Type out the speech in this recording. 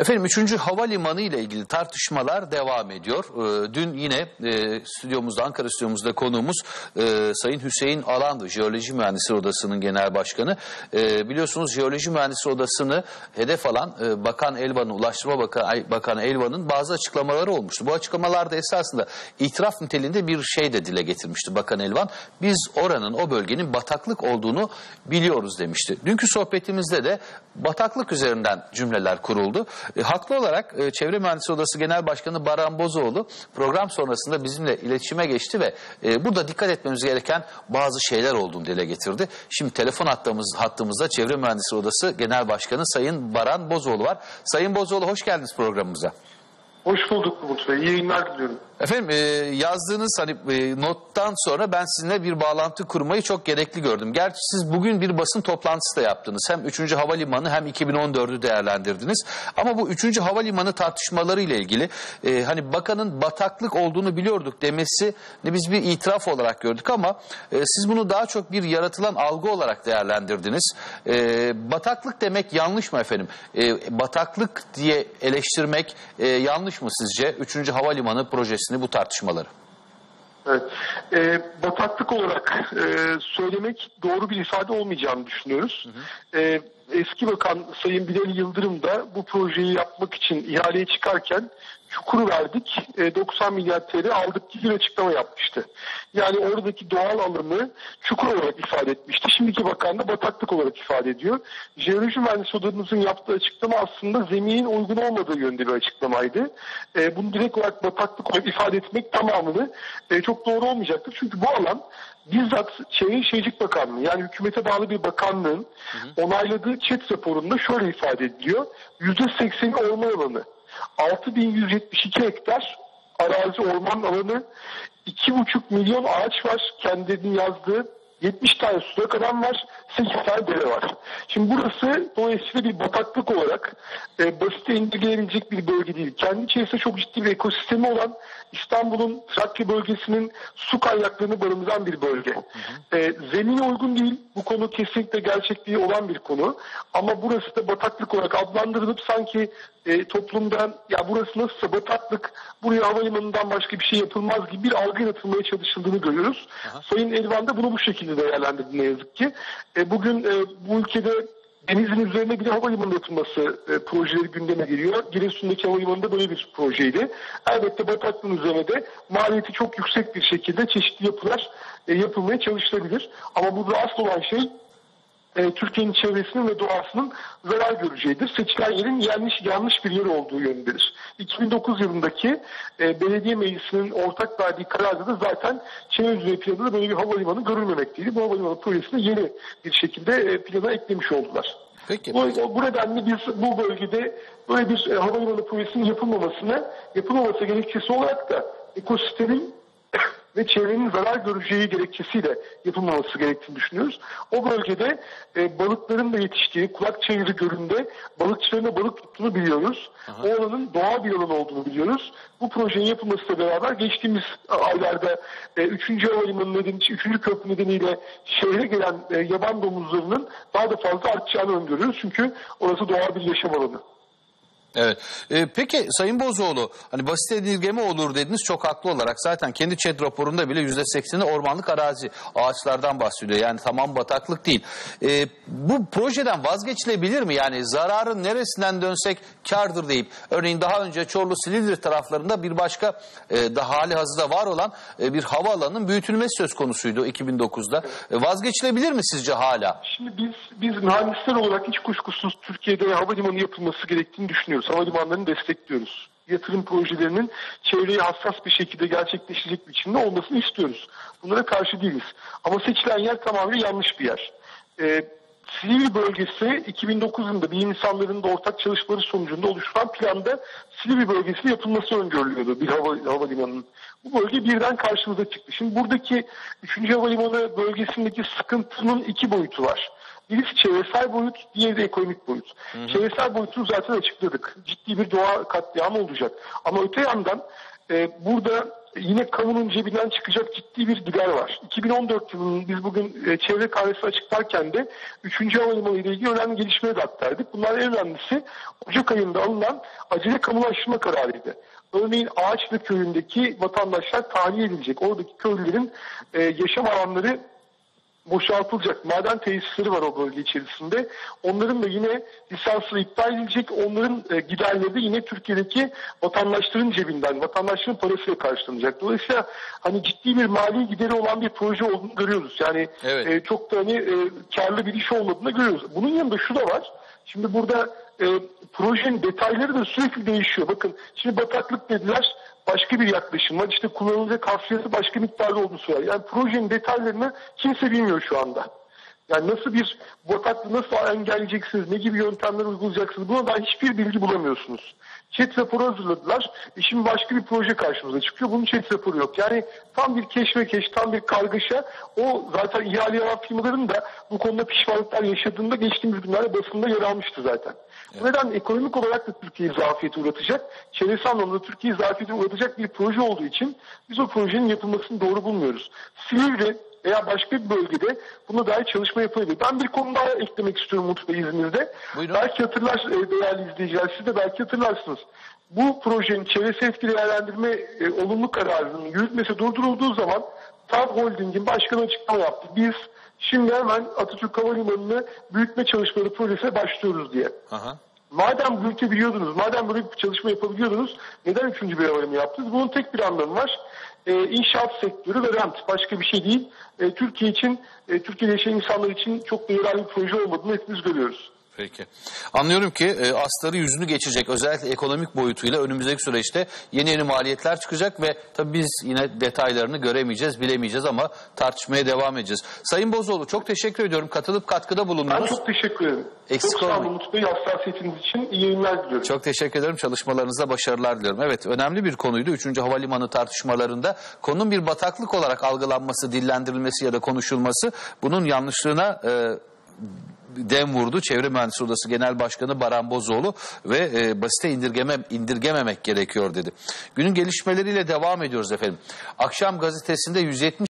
Efendim 3. Havalimanı ile ilgili tartışmalar devam ediyor. Ee, dün yine e, stüdyomuzda, Ankara stüdyomuzda konuğumuz e, Sayın Hüseyin Alandı, Jeoloji Mühendisleri Odası'nın genel başkanı. E, biliyorsunuz Jeoloji Mühendisleri Odası'nı hedef alan e, Bakan Elvan'ın, Ulaştırma Bakanı, Bakanı Elvan'ın bazı açıklamaları olmuştu. Bu açıklamalarda esasında itiraf niteliğinde bir şey de dile getirmişti Bakan Elvan. Biz oranın, o bölgenin bataklık olduğunu biliyoruz demişti. Dünkü sohbetimizde de bataklık üzerinden cümleler kuruldu. E, haklı olarak e, Çevre Mühendisleri Odası Genel Başkanı Baran Bozoğlu program sonrasında bizimle iletişime geçti ve e, burada dikkat etmemiz gereken bazı şeyler olduğunu dile getirdi. Şimdi telefon hattımız, hattımızda Çevre Mühendisleri Odası Genel Başkanı Sayın Baran Bozoğlu var. Sayın Bozoğlu hoş geldiniz programımıza. Hoş bulduk Umut Bey. İyi yayınlar diliyorum. Efendim e, yazdığınız hani e, nottan sonra ben sizinle bir bağlantı kurmayı çok gerekli gördüm. Gerçi siz bugün bir basın toplantısı da yaptınız. Hem 3. Havalimanı hem 2014'ü değerlendirdiniz. Ama bu 3. Havalimanı tartışmaları ile ilgili e, hani bakanın bataklık olduğunu biliyorduk demesi ne biz bir itiraf olarak gördük ama e, siz bunu daha çok bir yaratılan algı olarak değerlendirdiniz. E, bataklık demek yanlış mı efendim? E, bataklık diye eleştirmek e, yanlış mı sizce? 3. Havalimanı projesini bu tartışmaları. Evet. Ee, bataklık olarak e, söylemek doğru bir ifade olmayacağını düşünüyoruz. Hı hı. Ee, eski bakan Sayın Bilal Yıldırım da bu projeyi yapmak için ihaleye çıkarken çukuru verdik, e, 90 milyar TL aldık gibi bir açıklama yapmıştı. Yani oradaki doğal alanı çukur olarak ifade etmişti. Şimdiki bakan da bataklık olarak ifade ediyor. Jeoloji mühendisi odamızın yaptığı açıklama aslında zeminin uygun olmadığı yönde bir açıklamaydı. E, bunu direkt olarak bataklık olarak ifade etmek tamamını e, çok doğru olmayacaktır. Çünkü bu alan bizzat Çevre Şehircilik Bakanlığı yani hükümete bağlı bir bakanlığın hı hı. onayladığı ÇED raporunda şöyle ifade ediliyor. %80'i orman alanı. 6172 hektar arazi orman alanı, 2,5 milyon ağaç var kendilerinin yazdığı 70 tane sudak adam var, 8 tane dere var. Şimdi burası dolayısıyla bir bataklık olarak e, basite indirilebilecek bir bölge değil. Kendi içerisinde çok ciddi bir ekosistemi olan İstanbul'un Trakya bölgesinin su kaynaklarını barındıran bir bölge. Hı hı. E, zemine uygun değil. Bu konu kesinlikle gerçekliği olan bir konu. Ama burası da bataklık olarak adlandırılıp sanki e, toplumdan ya burası nasılsa bataklık buraya havalimanından başka bir şey yapılmaz gibi bir algı yaratılmaya çalışıldığını görüyoruz. Aha. Sayın Elvan da bunu bu şekilde değerlendirdi ne yazık ki. E, bugün e, bu ülkede denizin üzerine bir havalimanı yapılması e, projeleri gündeme geliyor. Giresun'daki havalimanında böyle bir projeydi. Elbette bataklığın üzerine de maliyeti çok yüksek bir şekilde çeşitli yapılar e, yapılmaya çalışılabilir. Ama burada asıl olan şey e, Türkiye'nin çevresinin ve doğasının zarar göreceğidir. Seçilen yerin yanlış yanlış bir yer olduğu yönündedir. 2009 yılındaki e, belediye meclisinin ortak verdiği kararda da zaten çevre düzey planında böyle bir havalimanı görülmemekteydi. Bu havalimanı projesini yeni bir şekilde e, plana eklemiş oldular. Peki. Bu, bu nedenle biz bu bölgede böyle bir e, havalimanı projesinin yapılmamasına, yapılmaması gerekçesi olarak da ekosistemin ve çevrenin zarar göreceği gerekçesiyle yapılmaması gerektiğini düşünüyoruz. O bölgede e, balıkların da yetiştiği kulak çayırı gölünde balıkçıların da balık tuttuğunu biliyoruz. Aha. O alanın doğal bir alan olduğunu biliyoruz. Bu projenin yapılmasıyla beraber geçtiğimiz aylarda e, 3. Havalimanı nedeniyle, 3. köprü nedeniyle şehre gelen e, yaban domuzlarının daha da fazla artacağını öngörüyoruz. Çünkü orası doğal bir yaşam alanı. Evet. E, peki Sayın Bozoğlu hani basit edilgeme olur dediniz çok haklı olarak zaten kendi ÇED raporunda bile yüzde sekseni ormanlık arazi ağaçlardan bahsediyor. Yani tamam bataklık değil. E, bu projeden vazgeçilebilir mi? Yani zararın neresinden dönsek kardır deyip örneğin daha önce Çorlu Silivri taraflarında bir başka e, da hali hazırda var olan e, bir havaalanının büyütülmesi söz konusuydu 2009'da. E, vazgeçilebilir mi sizce hala? Şimdi biz biz mühendisler olarak hiç kuşkusuz Türkiye'de havalimanı yapılması gerektiğini düşünüyoruz destekliyoruz. Havalimanlarını destekliyoruz. Yatırım projelerinin çevreye hassas bir şekilde gerçekleşecek biçimde olmasını istiyoruz. Bunlara karşı değiliz. Ama seçilen yer tamamen yanlış bir yer. Ee, Silivri bölgesi 2009 yılında bilim insanlarının da ortak çalışmaları sonucunda oluşturan planda Silivri bölgesinin yapılması öngörülüyordu bir hava, havalimanının. Bu bölge birden karşımıza çıktı. Şimdi buradaki 3. havalimanı bölgesindeki sıkıntının iki boyutu var. Birisi çevresel boyut, diğeri de ekonomik boyut. Hı hı. Çevresel boyutunu zaten açıkladık. Ciddi bir doğa katliamı olacak. Ama öte yandan e, burada yine kamunun cebinden çıkacak ciddi bir gider var. 2014 yılının biz bugün e, çevre kahvesi açıklarken de 3. havalimanı ile ilgili önemli gelişmeleri de aktardık. Bunlar en önemlisi Ocak ayında alınan acele kamulaştırma kararıydı. Örneğin Ağaçlı köyündeki vatandaşlar tahliye edilecek. Oradaki köylülerin e, yaşam alanları boşaltılacak. Maden tesisleri var o bölge içerisinde. Onların da yine lisansları iptal edilecek. Onların e, giderleri de yine Türkiye'deki vatandaşların cebinden, vatandaşların parasıyla karşılanacak. Dolayısıyla hani ciddi bir mali gideri olan bir proje olduğunu görüyoruz. Yani Evet. e, çok da hani e, karlı bir iş olmadığını görüyoruz. Bunun yanında şu da var. Şimdi burada e, projenin detayları da sürekli değişiyor. Bakın şimdi bataklık dediler başka bir yaklaşım var. İşte kullanılacak hafriyatı başka miktarda olduğunu söylüyor. Yani projenin detaylarını kimse bilmiyor şu anda. Yani nasıl bir bataklığı nasıl engelleyeceksiniz, ne gibi yöntemler uygulayacaksınız buna dair hiçbir bilgi bulamıyorsunuz. Chat raporu hazırladılar. E şimdi başka bir proje karşımıza çıkıyor. Bunun chat raporu yok. Yani tam bir keşmekeş, tam bir kargaşa. O zaten ihale yapan firmaların da bu konuda pişmanlıklar yaşadığında geçtiğimiz günlerde basında yer almıştı zaten. Bu nedenle ekonomik olarak da Türkiye'yi zafiyete uğratacak, çevresel anlamda Türkiye'yi zafiyete uğratacak bir proje olduğu için biz o projenin yapılmasını doğru bulmuyoruz. Silivri veya başka bir bölgede buna dair çalışma yapılabilir. Ben bir konu daha eklemek istiyorum Umut Bey izninizle. Buyurun. Belki hatırlar e, değerli izleyiciler, siz de belki hatırlarsınız. Bu projenin çevresel etki değerlendirme e, olumlu kararının yürütmesi durdurulduğu zaman TAV Holding'in başkanı açıklama yaptı. Biz şimdi hemen Atatürk Havalimanı'nı büyütme çalışmaları projesine başlıyoruz diye. Aha. Madem büyütebiliyordunuz, madem böyle bir çalışma yapabiliyordunuz, neden üçüncü bir havalimanı yaptınız? Bunun tek bir anlamı var. Ee, inşaat sektörü ve rent. Başka bir şey değil. Ee, Türkiye için, e, Türkiye'de yaşayan insanlar için çok yararlı bir proje olmadığını hepimiz görüyoruz. Peki. Anlıyorum ki e, astarı yüzünü geçirecek özellikle ekonomik boyutuyla önümüzdeki süreçte yeni yeni maliyetler çıkacak ve tabii biz yine detaylarını göremeyeceğiz, bilemeyeceğiz ama tartışmaya devam edeceğiz. Sayın Bozoğlu çok teşekkür ediyorum. Katılıp katkıda Ben bulundunuz. çok teşekkür ederim. Eksik çok sağ olun. Umut Bey. Hassasiyetiniz için iyi yayınlar diliyorum. Çok teşekkür ederim. Çalışmalarınızda başarılar diliyorum. Evet önemli bir konuydu. Üçüncü havalimanı tartışmalarında konunun bir bataklık olarak algılanması, dillendirilmesi ya da konuşulması bunun yanlışlığına e, dem vurdu. Çevre Mühendisleri Odası Genel Başkanı Baran Bozoğlu ve e, basite indirgeme, indirgememek gerekiyor dedi. Günün gelişmeleriyle devam ediyoruz efendim. Akşam gazetesinde 170